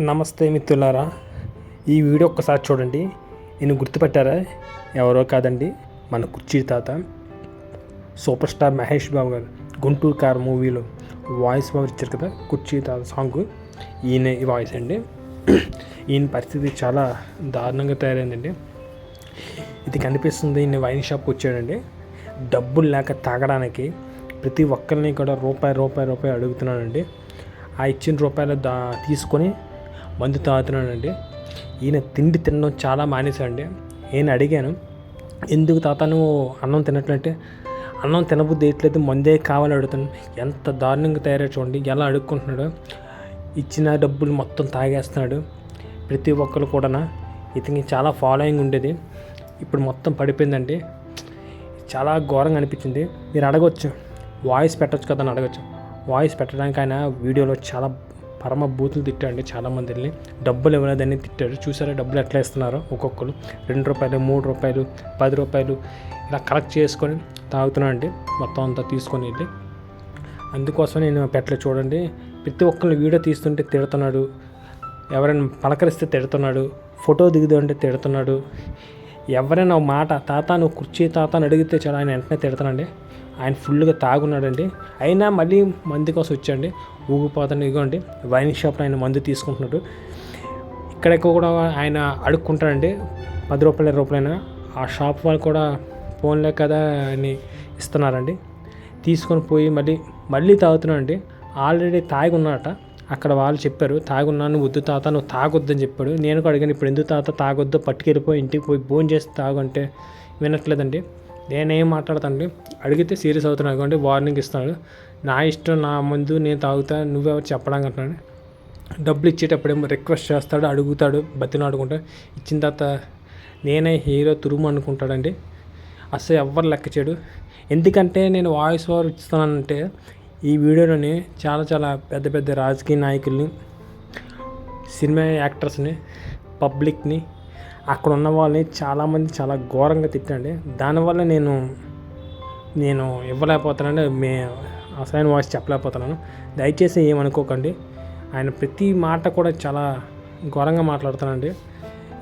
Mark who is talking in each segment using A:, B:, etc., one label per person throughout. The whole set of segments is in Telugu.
A: నమస్తే మిత్రులారా ఈ వీడియో ఒక్కసారి చూడండి. నేను గుర్తుపెట్టారా? ఎవరో కాదండి మన కుర్చీ తాత. సూపర్ స్టార్ మహేష్ బాబు గారు గుంటూరు కార్ మూవీలో వాయిస్ బాబు ఇచ్చారు కదా కుర్చీ తాత సాంగ్. ఈయన ఈ వాయిస్ అండి. ఈయన పరిస్థితి చాలా దారుణంగా తయారైందండి. ఇది కనిపిస్తుంది ఈయన వైన్ షాప్కి వచ్చాడండి. డబ్బులు లేక తాగడానికి ప్రతి ఒక్కరిని కూడా రూపాయి రూపాయి రూపాయి అడుగుతున్నాడండి. ఆ ఇచ్చిన రూపాయలు దా తీసుకొని మందు తాగుతున్నాడండి. ఈయన తిండి తినడం చాలా మానేశాడండి. నేను అడిగాను ఎందుకు తాత నువ్వు అన్నం తినట్లంటే అన్నం తినబుద్ధి వేయట్లేదు మందే కావాలని అడుగుతాను. ఎంత దారుణంగా తయారై చూడండి ఎలా అడుక్కుంటున్నాడు. ఇచ్చిన డబ్బులు మొత్తం తాగేస్తున్నాడు. ప్రతి ఒక్కరు కూడా ఇతనికి చాలా ఫాలోయింగ్ ఉండేది. ఇప్పుడు మొత్తం పడిపోయిందండి. చాలా ఘోరంగా అనిపించింది. మీరు అడగవచ్చు వాయిస్ పెట్టచ్చు కదా అని అడగచ్చు. వాయిస్ పెట్టడానికి ఆయన వీడియోలో చాలా పరమ బూతులు తిట్టాడు చాలామందిని. డబ్బులు ఇవ్వలేదని తిట్టాడు చూసారా డబ్బులు ఎట్లా ఇస్తున్నారు ఒక్కొక్కరు. రెండు రూపాయలు మూడు రూపాయలు పది రూపాయలు ఇలా కలెక్ట్ చేసుకొని తాగుతున్నాడు అండి మొత్తం అంతా తీసుకొని వెళ్ళి. అందుకోసం నేను పెట్టలే చూడండి. ప్రతి ఒక్కరిని వీడియో తీస్తుంటే తిడుతున్నాడు. ఎవరైనా పలకరిస్తే తిడుతున్నాడు. ఫోటో దిగుతుంటే తిడుతున్నాడు. ఎవరైనా మాట తాత నువ్వు కుర్చీ తాత అని అడిగితే చాలా ఆయన వెంటనే తిడతానండి. ఆయన ఫుల్గా తాగున్నాడండి. అయినా మళ్ళీ మంది కోసం వచ్చాండి. ఊగిపోతాను ఇదిగోండి వైన్ షాప్లో ఆయన మందు తీసుకుంటున్నాడు. ఇక్కడ కూడా ఆయన అడుక్కుంటాడండి పది రూపాయలు ఇరవై రూపాయలైనా. ఆ షాప్ వాళ్ళు కూడా ఫోన్లే కదా అని ఇస్తున్నారండి. తీసుకొని పోయి మళ్ళీ మళ్ళీ తాగుతున్నాడండి. ఆల్రెడీ తాగి ఉన్నారట అక్కడ వాళ్ళు చెప్పారు తాగున్నాను వద్దు తాత నువ్వు తాగొద్దని చెప్పాడు. నేను కూడా అడిగాను ఇప్పుడు ఎందుకు తాత తాగొద్దు పట్టుకెళ్ళిపోయి ఇంటికి పోయి భోజనం చేసి తాగంటే వినట్లేదండి. నేనేం మాట్లాడతానండి అడిగితే సీరియస్ అవుతున్నాను అనుకోండి వార్నింగ్ ఇస్తున్నాడు నా ఇష్టం నా ముందు నేను తాగుతా నువ్వెవరు చెప్పడానికి అంటున్నాడు డబ్బులు ఇచ్చేటప్పుడేమో రిక్వెస్ట్ చేస్తాడు అడుగుతాడు బతిని ఇచ్చిన తర్వాత నేనే హీరో తురుము అనుకుంటాడండి. అసలు ఎవ్వరు లెక్క చేయడు. ఎందుకంటే నేను వాయిస్ ఓవర్ ఇస్తున్నానంటే ఈ వీడియోలోని చాలా చాలా పెద్ద పెద్ద రాజకీయ నాయకుల్ని సినిమా యాక్టర్స్ని పబ్లిక్ని అక్కడ ఉన్న వాళ్ళని చాలామంది చాలా ఘోరంగా తిట్టండి దానివల్ల నేను నేను ఇవ్వలేకపోతున్నాను మే అసలైన వాయిస్ చెప్పలేకపోతున్నాను. దయచేసి ఏమనుకోకండి. ఆయన ప్రతి మాట కూడా చాలా ఘోరంగా మాట్లాడుతానండి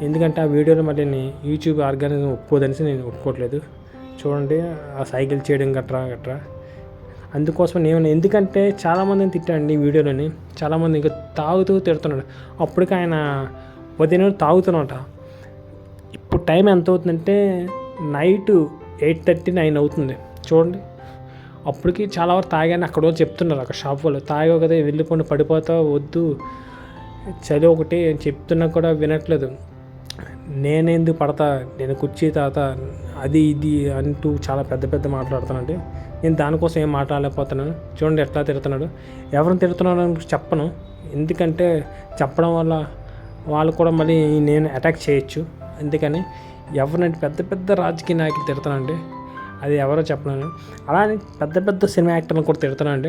A: ఎందుకంటే ఆ వీడియోలో మళ్ళీ నేను యూట్యూబ్ ఆర్గానిజం ఒప్పుకోదనేసి నేను ఒప్పుకోవట్లేదు చూడండి ఆ సైకిల్ చేయడం గట్రా గట్రా. అందుకోసం నేను ఎందుకంటే చాలామందిని తిట్టాండి ఈ వీడియోలోని. చాలామంది ఇంకా తాగుతూ తిడుతున్నాడు. అప్పటికి ఆయన ఉదయం తాగుతున్నట టైం ఎంత అవుతుందంటే నైట్ ఎయిట్ థర్టీ నైన్ అవుతుంది. చూడండి. అప్పటికి చాలా వరకు తాగాను అక్కడ చెప్తున్నారు. అక్కడ షాప్ వాళ్ళు తాగావు కదా వెళ్ళిపోండి పడిపోతావు వద్దు. చలి ఒకటి చెప్తున్నా కూడా వినట్లేదు. నేనేందుకు పడతా? నేను కుర్చీ తాత అది ఇది అంటూ చాలా పెద్ద పెద్ద మాట్లాడుతున్నాడు నేను దానికోసం ఏం మాట్లాడలేకపోతున్నాను? చూడండి ఎట్లా తిడుతున్నాడు. ఎవరిని తిడుతున్నాడు అని చెప్పను. ఎందుకంటే చెప్పడం వల్ల వాళ్ళు కూడా మళ్ళీ నేను అటాక్ చేయొచ్చు. అందుకని ఎవరినంటే పెద్ద పెద్ద రాజకీయ నాయకులు తిడతానండి. అది ఎవరో చెప్పలేను. అలానే పెద్ద పెద్ద సినిమా యాక్టర్ని కూడా తిడతానండి.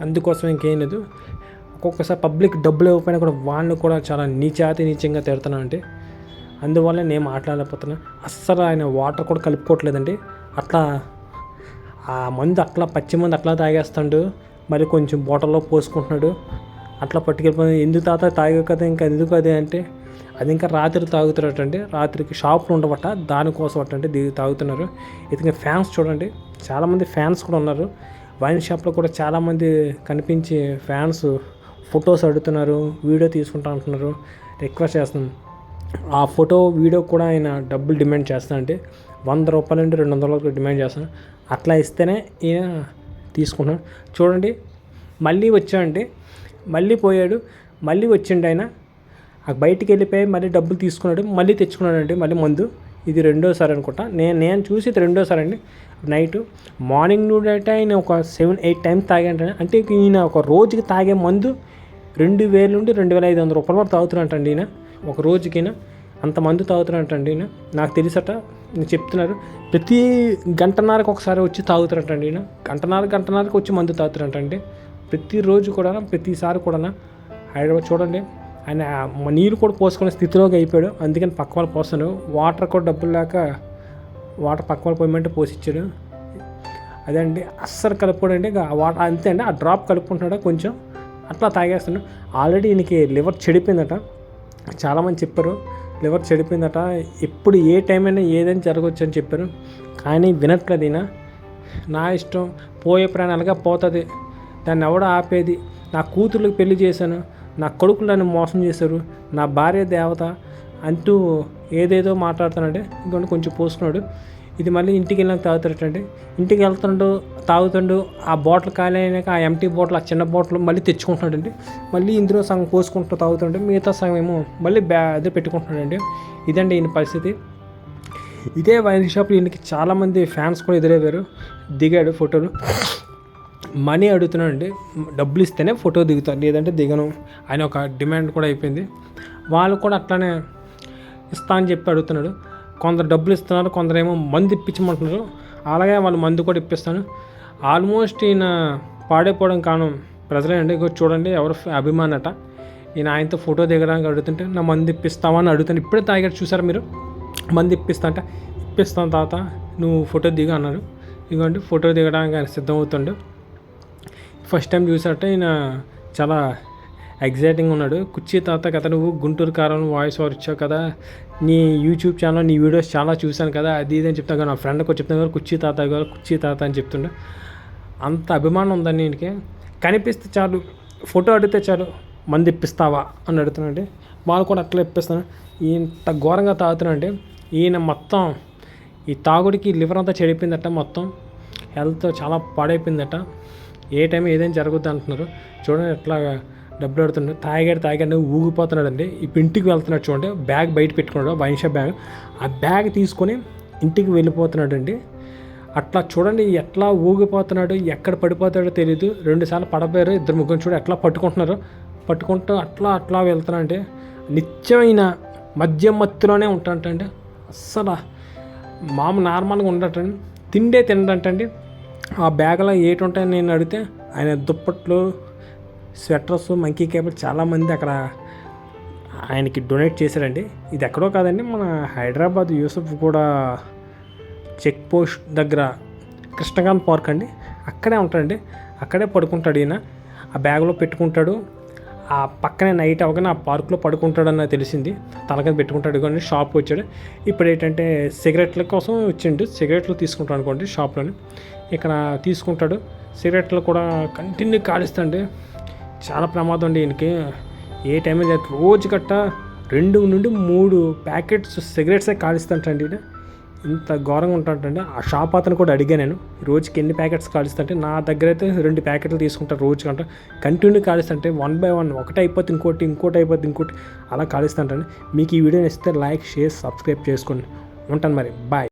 A: అందుకోసం ఇంకేం లేదు. ఒక్కొక్కసారి పబ్లిక్ డబ్బులు ఇవ్వకపోయినా కూడా వాళ్ళని కూడా చాలా నీచాతి నీచంగా తిడతానండి. అందువల్ల నేను మాట్లాడలేకపోతున్నా. అస్సలు ఆయన వాటర్ కూడా కలుపుకోవట్లేదండి. అట్లా ఆ మందు అట్లా పచ్చి మందు అట్లా తాగేస్తాడు. మరి కొంచెం బాటిల్లో పోసుకుంటున్నాడు. అట్లా పట్టుకెళ్ళిపోయి ఎందుకు తాత తాగే కదా ఇంకా ఎందుకు అది? అంటే అది ఇంకా రాత్రి తాగుతారటండి రాత్రికి షాపులు ఉండబట్ట దానికోసం అట్టంటే దిగి తాగుతున్నారు. ఇతని ఫ్యాన్స్ చూడండి చాలామంది ఫ్యాన్స్ కూడా ఉన్నారు. వైన్ షాప్లో కూడా చాలామంది కనిపించి ఫ్యాన్స్ ఫొటోస్ అడుగుతున్నారు వీడియో తీసుకుంటా అంటున్నారు రిక్వెస్ట్ చేస్తున్నాం. ఆ ఫోటో వీడియో కూడా ఆయన డబ్బులు డిమాండ్ చేస్తానండి వంద రూపాయల నుండి రెండు వందల వరకు డిమాండ్ చేస్తాను అట్లా ఇస్తేనే ఈయన తీసుకుంటున్నాడు. చూడండి మళ్ళీ వచ్చాడండి మళ్ళీ పోయాడు మళ్ళీ వచ్చిండు ఆయన. బయటికి వెళ్ళిపోయి మళ్ళీ డబ్బులు తీసుకున్నాడు మళ్ళీ తెచ్చుకున్నాడండి మళ్ళీ మందు. ఇది రెండోసారి అనుకుంటా. నేను నేను చూసి ఇది రెండోసారి అండి. నైట్ మార్నింగ్ నుండి అయితే ఆయన ఒక సెవెన్ ఎయిట్ టైమ్స్ తాగంట అంటే ఈయన ఒక రోజుకి తాగే మందు రెండు వేల నుండి రెండు వేల ఐదు వందల రూపాయల వరకు తాగుతున్నట్టండి ఈయన. ఒక రోజుకిన అంత మందు తాగుతున్నట్టండి ఈయన. నాకు తెలిసట నేను చెప్తున్నారు. ప్రతి గంటన్నరకు ఒకసారి వచ్చి తాగుతున్నట్టండి ఈయన. గంటన్నర గంటన్నరకు వచ్చి మందు తాగుతున్నట్టండి ప్రతిరోజు కూడా ప్రతిసారి కూడా హైదరాబాద్ చూడండి. ఆయన నీళ్ళు నీరు కూడా పోసుకునే స్థితిలోకి అయిపోయాడు. అందుకని పక్క వాళ్ళు పోస్తాడు వాటర్ కూడా డబ్బులు లేక వాటర్ పక్క వాళ్ళు పోయమంటే పోసిచ్చాడు అదే అండి అస్సలు కలుపుకోడండి వాటర్ అంతే అండి ఆ డ్రాప్ కలుపుకుంటున్నాడు కొంచెం. అట్లా తాగేస్తున్నాడు. ఆల్రెడీ ఈయనకి లివర్ చెడిపోయిందట. చాలామంది చెప్పారు లివర్ చెడిపోయిందట. ఎప్పుడు ఏ టైం అయినా ఏదైనా జరగవచ్చు అని చెప్పారు. కానీ వినట్లేదు ఈయన. నా ఇష్టం పోయే ప్రాణాలుగా పోతుంది. దాన్ని ఎవడ ఆపేది. నా కూతుర్లకు పెళ్ళి చేశాను. నా కొడుకులు నన్ను మోసం చేశారు నా భార్య దేవత అంటూ ఏదేదో మాట్లాడుతున్నాడే ఇంకొంచెం కొంచెం పోసుకున్నాడు. ఇది మళ్ళీ ఇంటికి వెళ్ళినాక తాగుతాడటండి ఇంటికి వెళ్తుండు తాగుతుండు ఆ బాటిల్ ఖాళీ అయినాక ఆ ఎంటీ బాటిల్ ఆ చిన్న బాటిల్ మళ్ళీ తెచ్చుకుంటున్నాడండి మళ్ళీ ఇందులో సగం పోసుకుంటూ తాగుతుంటే మిగతా సగం ఏమో మళ్ళీ బ్యా అదే పెట్టుకుంటున్నాడండి ఇదండి ఈయన పరిస్థితి. ఇదే వైన్ షాప్లో ఈయనకి చాలామంది ఫ్యాన్స్ కూడా ఎదురయ్యారు. దిగాడు ఫోటోలు. మనీ అడుగుతున్నాడండి. డబ్బులు ఇస్తేనే ఫోటో దిగుతారు. లేదంటే దిగను. ఆయన ఒక డిమాండ్ కూడా అయిపోయింది. వాళ్ళు కూడా అట్లానే ఇస్తా అని చెప్పి అడుగుతున్నాడు. కొందరు డబ్బులు ఇస్తున్నారు కొందరేమో మందు ఇప్పించమంటున్నారు. అలాగే వాళ్ళు మందు కూడా ఇప్పిస్తాను. ఆల్మోస్ట్ ఈయన పాడైపోవడం కారణం ప్రజలే అండి చూడండి ఎవరు అభిమానట ఈయన ఆయనతో ఫోటో దిగడానికి అడుగుతుంటే నా మంది ఇప్పిస్తావా? అని అడుగుతాను. ఇప్పుడే తాగాడు చూసారు మీరు? మంది ఇప్పిస్తా అంటే. ఇప్పిస్తాను తాత నువ్వు ఫోటో దిగు అన్నాడు. ఇదిగోండి ఫోటో దిగడానికి ఆయన సిద్ధమవుతుండు. ఫస్ట్ టైం చూసాట ఈయన చాలా ఎగ్జైటింగ్ ఉన్నాడు. కుర్చీ తాత కదా నువ్వు గుంటూరు కారం వాయిస్ ఓవర్ ఇచ్చావు కదా. నీ యూట్యూబ్ ఛానల్ నీ వీడియోస్ చాలా చూశాను కదా. అది ఇది అని చెప్తాను కదా నా ఫ్రెండ్కి చెప్తాను కదా కుర్చీ తాత గారు కుర్చీ తాత అని చెప్తుండే. అంత అభిమానం ఉందండి ఈయనకి. కనిపిస్తే చాలు ఫోటో అడిగితే చాలు మంది ఇప్పిస్తావా అని అడుగుతున్నాండి వాళ్ళు కూడా అట్లా ఇప్పిస్తాను ఇంత ఘోరంగా తాగుతున్నాండి ఈయన మొత్తం ఈ తాగుడికి లివర్ అంతా చెడిపోయిందట మొత్తం. హెల్త్ చాలా పాడైపోయిందట. ఏ టైం ఏదైనా జరుగుద్ది అంటున్నారు. చూడండి ఎట్లా డబ్బులు ఆడుతుండే తాగాడు తాగాడు ఊగిపోతున్నాడండి. ఇప్పుడు ఇంటికి వెళ్తున్నాడు చూడండి. బ్యాగ్ బయట పెట్టుకున్నాడు. Wine shop bag. ఆ బ్యాగ్ తీసుకొని ఇంటికి వెళ్ళిపోతున్నాడండి. అట్లా చూడండి ఎట్లా ఊగిపోతున్నాడు ఎక్కడ పడిపోతాడో తెలియదు రెండుసార్లు పడపోయారు ఇద్దరు ముగ్గురు చూడ ఎట్లా పట్టుకుంటున్నారు. పట్టుకుంటూ అట్లా అట్లా వెళ్తున్నాడంటే నిత్యమైన మద్యం మత్తులోనే ఉంటాడంటే అస్సలు మామూలు నార్మల్గా ఉండటండి తిండే తినడంటండి. ఆ బ్యాగ్లో ఏటి ఉంటాయని నేను అడిగితే ఆయన దుప్పట్లు స్వెటర్స్ మంకీ కేబుల్ చాలామంది అక్కడ ఆయనకి డొనేట్ చేశారండి. ఇది ఎక్కడో కాదండి మన హైదరాబాద్ యూసఫ్ కూడా చెక్ పోస్ట్ దగ్గర కృష్ణకాంత్ పార్క్ అండి. అక్కడే ఉంటాడండి అక్కడే పడుకుంటాడు ఈయన. ఆ బ్యాగ్లో పెట్టుకుంటాడు ఆ పక్కనే నైట్ అవగానే ఆ పార్క్లో పడుకుంటాడని తెలిసింది. తనకని పెట్టుకుంటాడు కానీ షాప్కి వచ్చాడు. ఇప్పుడు ఏంటంటే సిగరెట్ల కోసం వచ్చిండు సిగరెట్లు తీసుకుంటాడు అనుకోండి షాప్లోని. ఇక్కడ తీసుకుంటాడు. సిగరెట్లు కూడా కంటిన్యూ కాలుస్తాండి చాలా ప్రమాదం అండి ఈయనకి. ఏ టైం రోజు గట్ట రెండు నుండి మూడు ప్యాకెట్స్ సిగరెట్సే కాలుస్తుంటండి ఈయన. ఇంత ఘోరంగా ఉంటాడండి ఆ షాప్ అతను కూడా అడిగా నేను. రోజుకి ఎన్ని ప్యాకెట్స్ కాలుస్తుంటే నా దగ్గర అయితే రెండు ప్యాకెట్లు తీసుకుంటాను రోజు కంట కంటిన్యూ కాలుస్తుంటే వన్ బై వన్ ఒకటి అయిపోతే ఇంకోటి ఇంకోటి అయిపోతుంది ఇంకోటి అలా కాలుస్తుంటండి. మీకు ఈ వీడియో ఇస్తే లైక్ షేర్ సబ్స్క్రైబ్ చేసుకోండి. ఉంటాను మరి. బాయ్.